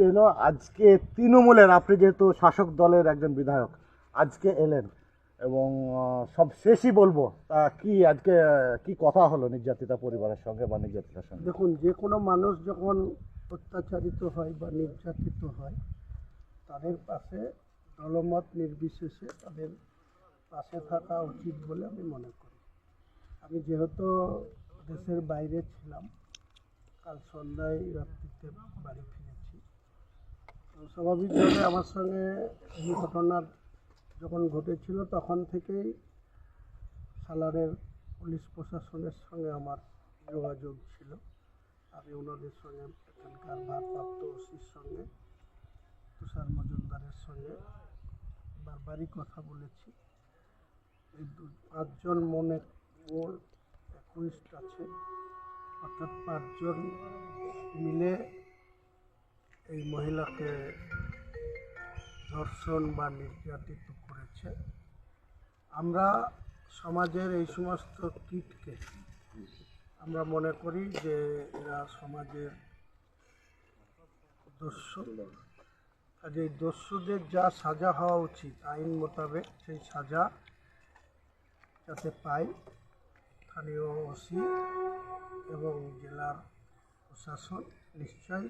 পেল আজকে তৃণমূলের, আপনি যেহেতু শাসক দলের একজন বিধায়ক, আজকে এলেন এবং সব শেষই বলব, তা কি আজকে, কি কথা হলো নির্যাতিতা পরিবারের সঙ্গে বা নির্যাতিতার সঙ্গে? দেখুন, যে কোনো মানুষ যখন অত্যাচারিত হয় বা নির্যাতিত হয়, তাদের পাশে দলমত নির্বিশেষে তাদের পাশে থাকা উচিত বলে আমি মনে করি। আমি যেহেতু দেশের বাইরে ছিলাম, কাল সন্ধ্যায় রাত্রিতে বাড়ি স্বাভাবিকভাবে আমার সঙ্গে এই ঘটনার যখন ঘটেছিল, তখন থেকেই সালারের পুলিশ প্রশাসনের সঙ্গে আমার যোগাযোগ ছিল। আমি ওনাদের সঙ্গে, এখানকার ভারপ্রাপ্ত ওসির সঙ্গে, তুষার মজুমদারের সঙ্গে বারবারই কথা বলেছি। এই দু, পাঁচজন মনে মোর একুইস্ট আছে। অর্থাৎ পাঁচজন মিলে এই মহিলাকে ধর্ষণ বা নির্যাতিত করেছে। আমরা সমাজের এই সমস্ত কীটকে আমরা মনে করি যে এরা সমাজের দস্যু। কাজে দস্যুদের যা সাজা হওয়া উচিত, আইন মোতাবেক সেই সাজা যাতে পায় স্থানীয় ওসি এবং জেলার প্রশাসন নিশ্চয়ই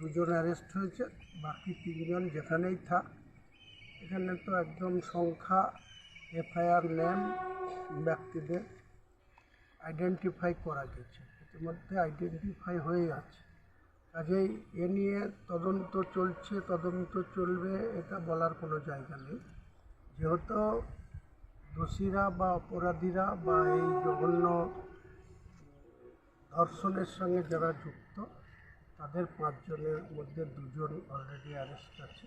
দুজন অ্যারেস্ট হয়েছে, বাকি তিনজন যেখানেই থাক। এখানে তো একদম সংখ্যা, এফআইআর নেন ব্যক্তিদের আইডেন্টিফাই করা গেছে। ইতিমধ্যে আইডেন্টিফাই হয়ে আছে। কাজেই এ নিয়ে তদন্ত চলছে, তদন্ত চলবে, এটা বলার কোনো জায়গা নেই। যেহেতু দোষীরা বা অপরাধীরা বা এই জঘন্য ধর্ষণের সঙ্গে যারা যুক্ত তাদের পাঁচজনের মধ্যে দুজন অলরেডি অ্যারেস্ট আছে।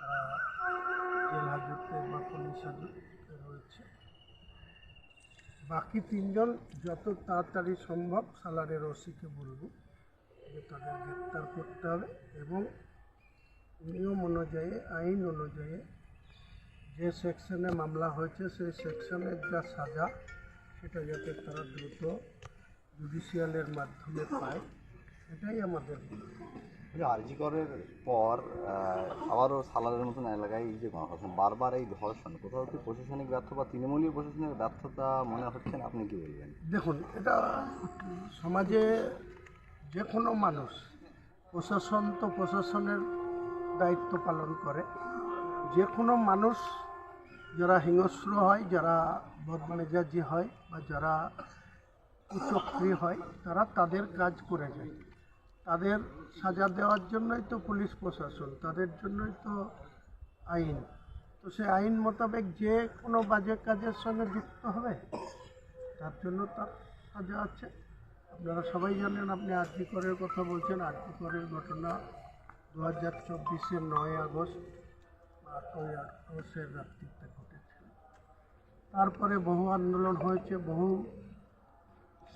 তারা জেল হাজতে বা পুলিশ হাজতে রয়েছে। বাকি তিনজন যত তাড়াতাড়ি সম্ভব সালারের ওসিকে বলব যে তাদের গ্রেপ্তার করতে হবে এবং নিয়ম অনুযায়ী, আইন অনুযায়ী যে সেকশনে মামলা হয়েছে, সেই সেকশনের যা সাজা, সেটা যাতে তারা দ্রুত জুডিশিয়ালের মাধ্যমে পায়। এটাই আমাদের মনে হয়। আরজিকরের পর আবারও সালারের মতন এলাকায় এই যে গণধর্ষণ বারবার এই ধর্ষণ কোথাও কি প্রশাসনিক ব্যর্থতা তৃণমূলীয় প্রশাসনের ব্যর্থতা মনে হচ্ছে না? আপনি কি বলবেন? দেখুন এটা সমাজে যে কোনো মানুষ প্রশাসন তো প্রশাসনের দায়িত্ব পালন করে। যে কোনো মানুষ যারা হিংস্র হয় যারা বদমেজাজি হয় বা যারা কুচক্রি হয় তারা তাদের কাজ করে যায়। তাদের সাজা দেওয়ার জন্যই তো পুলিশ প্রশাসন, তাদের জন্যই তো আইন। তো সে আইন মোতাবেক যে কোনো বাজে কাজের সঙ্গে যুক্ত হবে, তার জন্য তার সাজা আছে। আপনারা সবাই জানেন, আপনি আরজি করের কথা বলছেন আরজি করের ঘটনা দু হাজার চব্বিশের নয় আগস্ট আটই আগস্টের রাত্রিতে ঘটেছে। তারপরে বহু আন্দোলন হয়েছে, বহু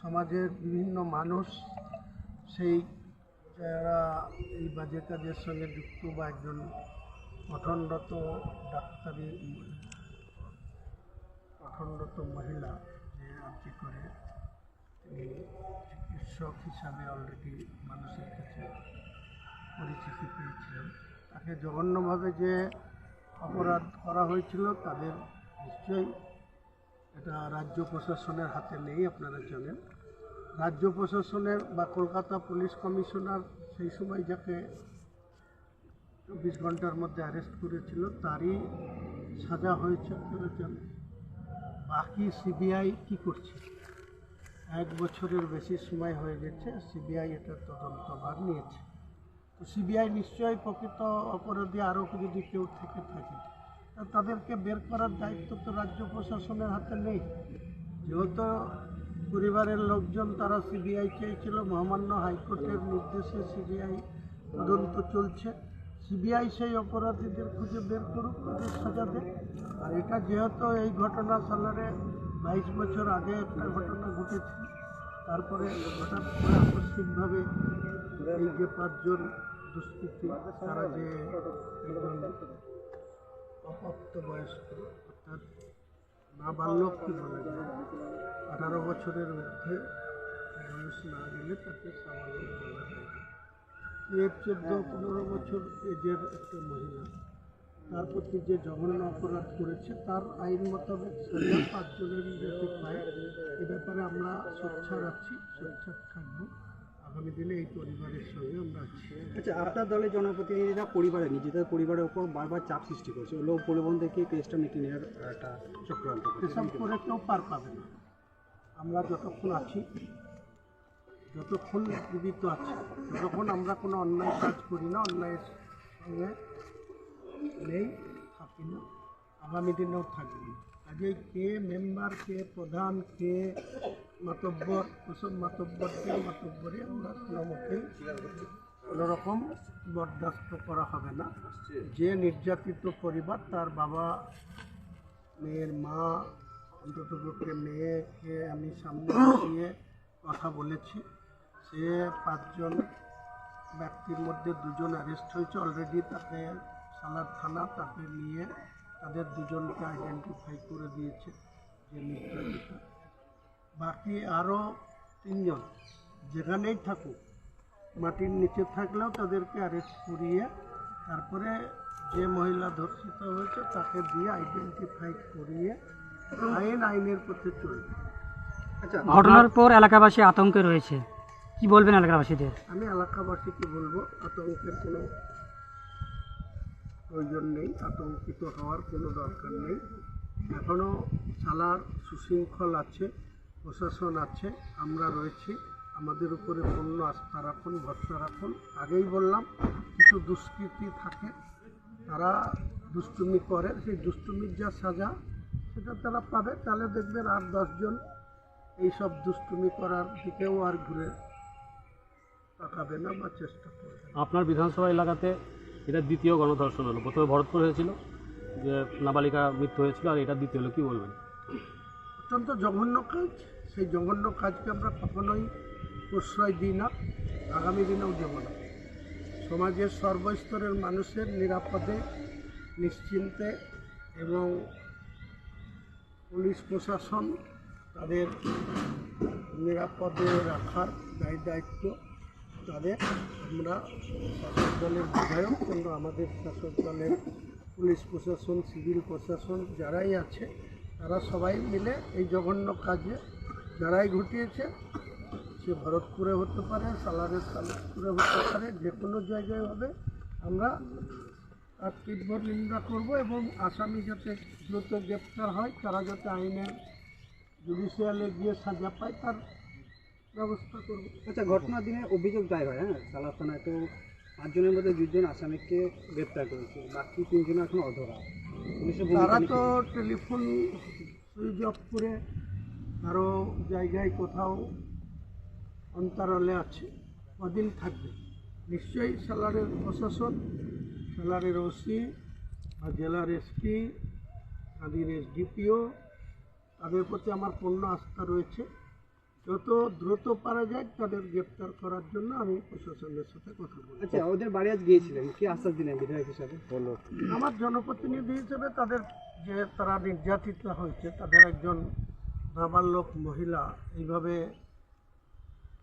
সমাজের বিভিন্ন মানুষ সেই যারা এই বাজে কাজের সঙ্গে যুক্ত বা একজন গঠনরত ডাক্তারি গঠনরত মহিলা যে আর্জি করে, তিনি চিকিৎসক হিসাবে অলরেডি মানুষের কাছে পরিচিতি পেয়েছিলেন। তাকে জঘন্যভাবে যে অপরাধ করা হয়েছিল, তাদের নিশ্চয়ই এটা রাজ্য প্রশাসনের হাতে নেই, আপনারা জানেন। রাজ্য প্রশাসনের বা কলকাতা পুলিশ কমিশনার সেই সময় যাকে চব্বিশ ঘণ্টার মধ্যে অ্যারেস্ট করেছিল, তারই সাজা হয়েছে জানেন বাকি সিবিআই কি করছে? এক বছরের বেশি সময় হয়ে গেছে সিবিআই এটা তদন্তভার নিয়েছে। তো সিবিআই নিশ্চয়ই প্রকৃত অপরাধী আরও যদি কেউ থেকে থাকে তাদেরকে বের করার দায়িত্ব তো রাজ্য প্রশাসনের হাতে নেই। যেহেতু পরিবারের লোকজন, তারা সিবিআই চেয়েছিল। মহামান্য হাইকোর্টের নির্দেশে সিবিআই তদন্ত চলছে। সিবিআই সেই অপরাধীদের খুঁজে বের করুক, তাদের সাজা দেয় আর এটা যেহেতু এই ঘটনা সালারে বাইশ বছর আগে একটা ঘটনা ঘটেছিল তারপরে হঠাৎ করে আকস্মিকভাবে এই যে পাঁচজন দুষ্কৃতী, তারা যে একজন অপ্রাপ্ত বয়স্ক, অর্থাৎ না বাল্যক কি বলা আঠারো বছরের মধ্যে বয়স না গেলে তাকে সাবালক বলা যায় এর চোদ্দ, পনেরো বছর এজের একটা মহিলা। তার প্রতি যে জঘন্য অপরাধ করেছে, তার আইন মোতাবেক সাজা পাঁচজনের যাতে পায়। এ ব্যাপারে আমরা সোচ্চার আছি সোচ্চার থাকব আগামী দিনে এই পরিবারের সঙ্গে আমরা আছি। আচ্ছা আপনার দলের জনপ্রতিনিধিরা পরিবারের নিজেদের পরিবারের উপর বারবার চাপ সৃষ্টি করছে। লোক পরিবহন থেকে কেসটা মিটিয়ে নেওয়ার একটা চক্রান্ত এসব করে কেউ পার পাবে না। আমরা যতক্ষণ আছি যতক্ষণ জীবিত আছি ততক্ষণ আমরা কোনো অন্যায় কাজ করি না অন্যায়ের সঙ্গে নেই থাকি না আগামী দিনেও থাকবে কাজে কে মেম্বার কে প্রধান কে মাতব্বর ওসব মাতব্বরদের মাতব্বরে আমরা কোনো কোনোরকম বরদাস্ত করা হবে না। যে নির্যাতিত পরিবার তার বাবা, মেয়ের মা অন্তত পক্ষে মেয়েকে আমি সামনে বসিয়ে কথা বলেছি। সে পাঁচজন ব্যক্তির মধ্যে দুজন অ্যারেস্ট হয়েছে অলরেডি তাকে সালার থানা তাকে নিয়ে তাদের দুজনকে আইডেন্টিফাই করে দিয়েছে যে নির্যাতিত। বাকি আরও তিনজন যেখানেই থাকুক মাটির নিচে থাকলেও তাদেরকে অ্যারেস্ট করিয়ে তারপরে যে মহিলা ধর্ষিত হয়েছে তাকে দিয়ে আইডেন্টিফাই করিয়ে আইন আইনের পথে চলবে। আচ্ছা ঘটনার পর এলাকাবাসী আতঙ্কে রয়েছে। কি বলবেন এলাকাবাসীদের? আমি এলাকাবাসীকে বলব আতঙ্কের কোনো প্রয়োজন নেই আতঙ্কিত হওয়ার কোনো দরকার নেই। এখনও চালার সুশৃঙ্খল আছে। প্রশাসন আছে আমরা রয়েছি। আমাদের উপরে পূর্ণ আস্থা রাখুন ভরসা রাখুন। আগেই বললাম কিছু দুষ্কৃতি থাকে তারা দুষ্টুমি করে। সেই দুষ্টুমির যা সাজা সেটা তারা পাবে। তাহলে দেখবেন আর দশজন এইসব দুষ্টুমি করার দিকেও আর ঘুরে তাকাবে না বা চেষ্টা করবে আপনার বিধানসভা এলাকাতে এটা দ্বিতীয় গণধর্ষণ হলো। প্রথমে ভরতপুর হয়েছিল যে নাবালিকা মৃত্যু হয়েছিল আর এটা দ্বিতীয় হলো। কী বলবেন? অত্যন্ত জঘন্য কাজ। সেই জঘন্য কাজকে আমরা কখনোই প্রশ্রয় দিই না, আগামী দিনেও দেব না। সমাজের সর্বস্তরের মানুষের নিরাপদে, নিশ্চিন্তে এবং পুলিশ প্রশাসন তাদের নিরাপদে রাখার দায় দায়িত্ব তাদের। আমরা শাসক দলের বিধায়ক কিন্তু আমাদের শাসক দলের পুলিশ প্রশাসন, সিভিল প্রশাসন যারাই আছে, তারা সবাই মিলে এই জঘন্য কাজে যারাই ঘটিয়েছে। সে ভরতপুরে হতে পারে সালারের সালারপুরে হতে পারে যে কোনো জায়গায় হবে। আমরা তার তীব্র নিন্দা করব এবং আসামি যাতে দ্রুত গ্রেপ্তার হয় তারা যাতে আইনের জুডিশিয়ালে গিয়ে সাজা পায় তার ব্যবস্থা করব। আচ্ছা ঘটনার দিনে অভিযোগ দায়ের হয় হ্যাঁ? সালার থানায় তো পাঁচজনের মধ্যে দুজন আসামিকে গ্রেপ্তার করেছে বাকি তিনজন এখন অধরা। তারা তো টেলিফোন সুইচ অফ করে আরও জায়গায় কোথাও অন্তরালে আছে কদিন থাকবে। নিশ্চয়ই সালারের প্রশাসন সালারের ওসি বা জেলার এসপি তাদের এসডিপিও তাদের প্রতি আমার পূর্ণ আস্থা রয়েছে। যত দ্রুত পারা যায় তাদের গ্রেপ্তার করার জন্য আমি প্রশাসনের সাথে কথা বলব আচ্ছা ওদের বাড়ি আজ গিয়েছিলেন কি আশ্বাস দিলেন বিধায়ক হিসাবে? বলো। আমার জনপ্রতিনিধি হিসেবে তাদের যে তারা নির্যাতিত হয়েছে তাদের একজন নাবালক মহিলা এইভাবে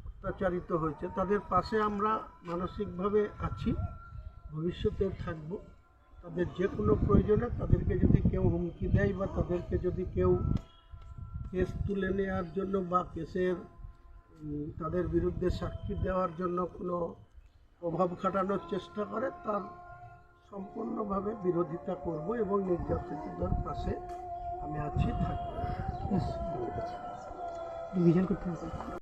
অত্যাচারিত হয়েছে। তাদের পাশে আমরা মানসিকভাবে আছি ভবিষ্যতে থাকব। তাদের যে কোনো প্রয়োজনে তাদেরকে যদি কেউ হুমকি দেয় বা তাদেরকে যদি কেউ কেস তুলে নেওয়ার জন্য বা কেসের তাদের বিরুদ্ধে সাক্ষী দেওয়ার জন্য কোনো প্রভাব খাটানোর চেষ্টা করে, তার সম্পূর্ণভাবে বিরোধিতা করব এবং নির্যাতিতদের পাশে আমি আছি, থাকব। ডিভিশন করতে হবে